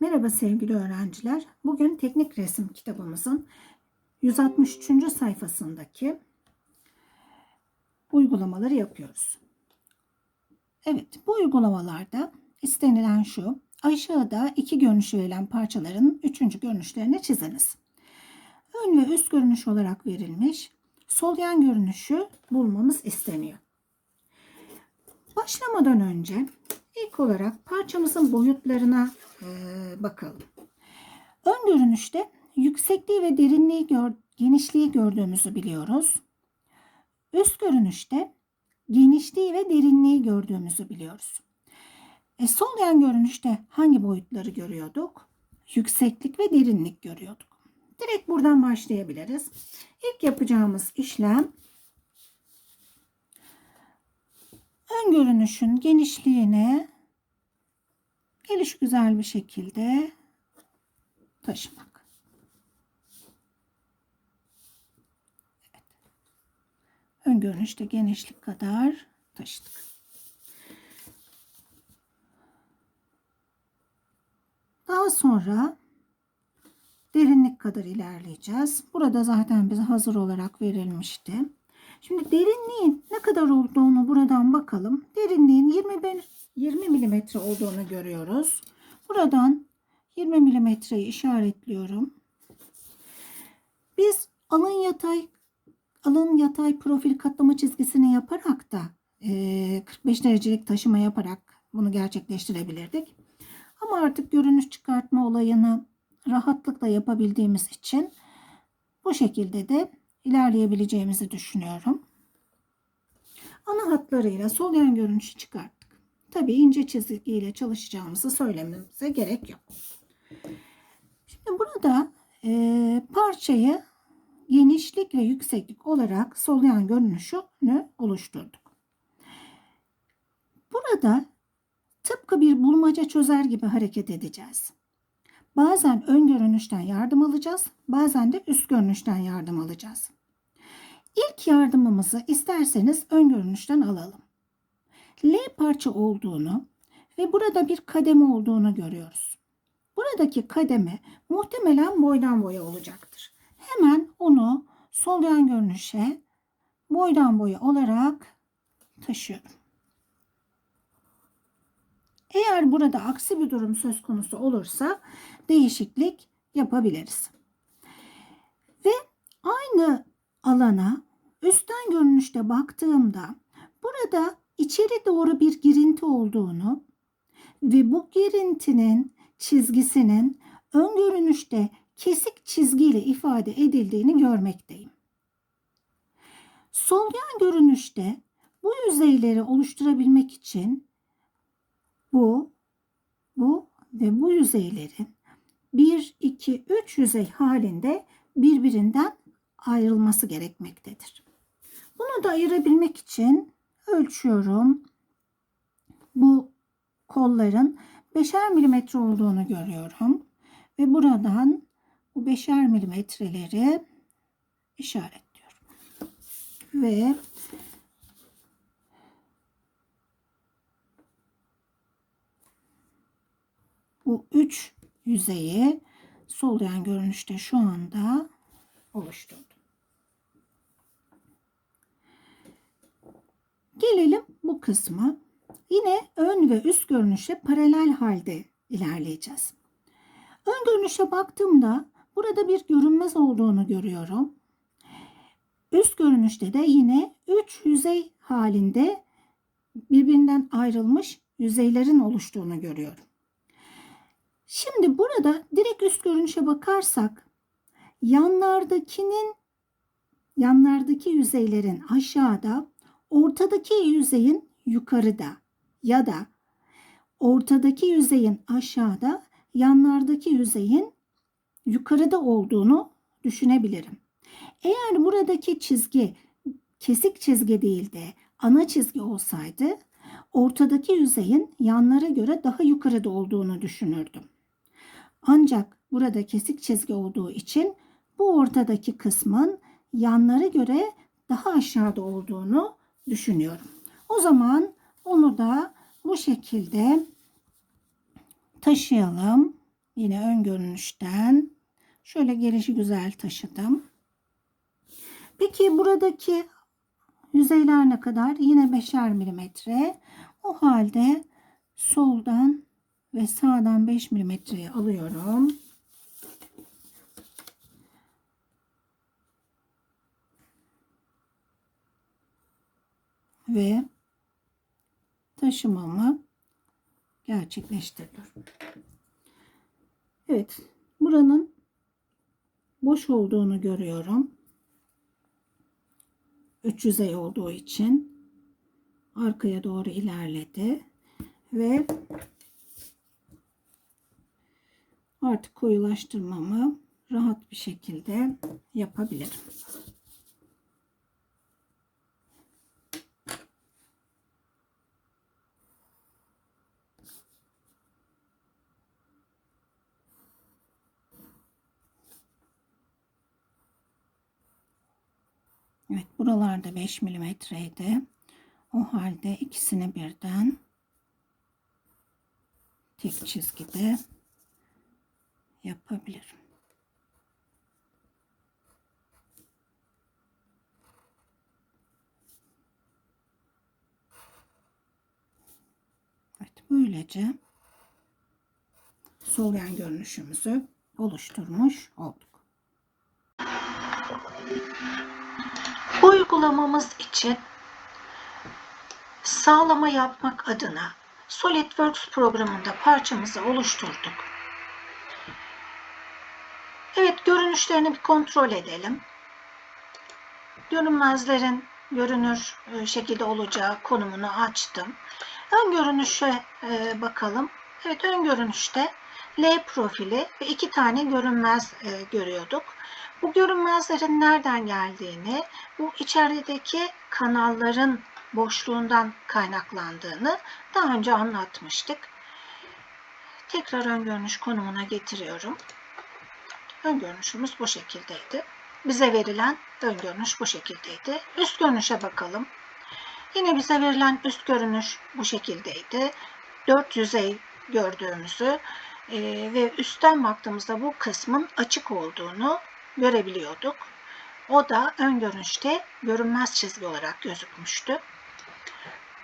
Merhaba sevgili öğrenciler. Bugün teknik resim kitabımızın 163. sayfasındaki uygulamaları yapıyoruz. Evet, bu uygulamalarda istenilen şu. Aşağıda iki görünüş verilen parçaların üçüncü görünüşlerini çiziniz. Ön ve üst görünüş olarak verilmiş. Sol yan görünüşü bulmamız isteniyor. Başlamadan önce ilk olarak parçamızın boyutlarına e, bakalım. Ön görünüşte yüksekliği ve derinliği gör, genişliği gördüğümüzü biliyoruz. Üst görünüşte genişliği ve derinliği gördüğümüzü biliyoruz. E, sol yan görünüşte hangi boyutları görüyorduk? Yükseklik ve derinlik görüyorduk. Direkt buradan başlayabiliriz. İlk yapacağımız işlem ön görünüşün genişliğini geliş güzel bir şekilde taşımak. Evet. Ön görünüşte genişlik kadar taşıdık. Daha sonra derinlik kadar ilerleyeceğiz. Burada zaten bize hazır olarak verilmişti. Şimdi derinliğin ne kadar olduğunu buradan bakalım. Derinliğin 21 20 milimetre olduğunu görüyoruz. Buradan 20 milimetreyi işaretliyorum. Biz alın yatay alın yatay profil katlama çizgisini yaparak da 45 derecelik taşıma yaparak bunu gerçekleştirebilirdik. Ama artık görünüş çıkartma olayını rahatlıkla yapabildiğimiz için bu şekilde de ilerleyebileceğimizi düşünüyorum. Ana hatlarıyla sol yan görünüşü çıkarttık. Tabii ince çizgiyle çalışacağımızı söylememize gerek yok. Şimdi burada e, parçayı genişlik ve yükseklik olarak sol yan görünüşünü oluşturduk. Burada tıpkı bir bulmaca çözer gibi hareket edeceğiz. Bazen ön görünüşten yardım alacağız, bazen de üst görünüşten yardım alacağız. İlk yardımımızı isterseniz ön görünüşten alalım. L parça olduğunu ve burada bir kademe olduğunu görüyoruz. Buradaki kademe muhtemelen boydan boya olacaktır. Hemen onu sol yan görünüşe boydan boya olarak taşıyorum. Eğer burada aksi bir durum söz konusu olursa değişiklik yapabiliriz. Ve aynı alana üstten görünüşte baktığımda burada içeri doğru bir girinti olduğunu ve bu girintinin çizgisinin ön görünüşte kesik çizgiyle ifade edildiğini görmekteyim. Sol yan görünüşte bu yüzeyleri oluşturabilmek için bu, bu ve bu yüzeylerin 1, 2, 3 yüzey halinde birbirinden ayrılması gerekmektedir. Bunu da ayırabilmek için ölçüyorum. Bu kolların 5'er milimetre olduğunu görüyorum. Ve buradan bu 5'er milimetreleri işaretliyorum. Ve bu üç yüzeyi sol yan görünüşte şu anda oluşturdum. Gelelim bu kısma. Yine ön ve üst görünüşe paralel halde ilerleyeceğiz. Ön görünüşe baktığımda burada bir görünmez olduğunu görüyorum. Üst görünüşte de yine 3 yüzey halinde birbirinden ayrılmış yüzeylerin oluştuğunu görüyorum. Şimdi burada direkt üst görünüşe bakarsak yanlardakinin yanlardaki yüzeylerin aşağıda, ortadaki yüzeyin yukarıda ya da ortadaki yüzeyin aşağıda, yanlardaki yüzeyin yukarıda olduğunu düşünebilirim. Eğer buradaki çizgi kesik çizgi değil de ana çizgi olsaydı ortadaki yüzeyin yanlara göre daha yukarıda olduğunu düşünürdüm. Ancak burada kesik çizgi olduğu için bu ortadaki kısmın yanlara göre daha aşağıda olduğunu düşünüyorum. O zaman onu da bu şekilde taşıyalım yine ön görünüşten şöyle gelişi güzel taşıdım. Peki buradaki yüzeyler ne kadar? Yine 5'er milimetre. O halde soldan ve sağdan 5 milimetreyi alıyorum. Ve taşımamı gerçekleştiriyorum. Evet, buranın boş olduğunu görüyorum. Üç yüzey olduğu için arkaya doğru ilerledi ve artık koyulaştırmamı rahat bir şekilde yapabilirim. Evet buralarda 5 milimetreydi. O halde ikisini birden tek çizgide yapabilirim. Evet böylece sol yan görünüşümüzü oluşturmuş olduk. Uygulamamız için sağlama yapmak adına SolidWorks programında parçamızı oluşturduk. Evet görünüşlerini bir kontrol edelim. Görünmezlerin görünür e, şekilde olacağı konumunu açtım. Ön görünüşe e, bakalım. Evet ön görünüşte L profili ve iki tane görünmez e, görüyorduk. Bu görünmezlerin nereden geldiğini, bu içerideki kanalların boşluğundan kaynaklandığını daha önce anlatmıştık. Tekrar ön görünüş konumuna getiriyorum. Ön görünüşümüz bu şekildeydi. Bize verilen ön görünüş bu şekildeydi. Üst görünüşe bakalım. Yine bize verilen üst görünüş bu şekildeydi. Dört yüzey gördüğümüzü e, ve üstten baktığımızda bu kısmın açık olduğunu görebiliyorduk. O da ön görünüşte görünmez çizgi olarak gözükmüştü.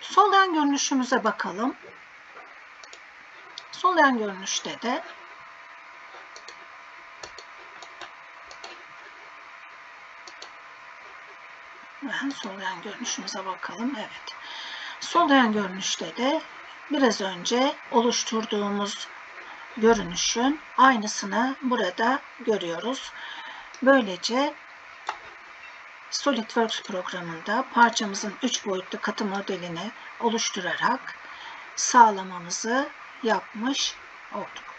Sol yan görünüşümüze bakalım. Sol yan görünüşte de ben sol yan görünüşümüze bakalım. Evet. Sol yan görünüşte de biraz önce oluşturduğumuz görünüşün aynısını burada görüyoruz. Böylece SolidWorks programında parçamızın 3 boyutlu katı modelini oluşturarak sağlamamızı yapmış olduk.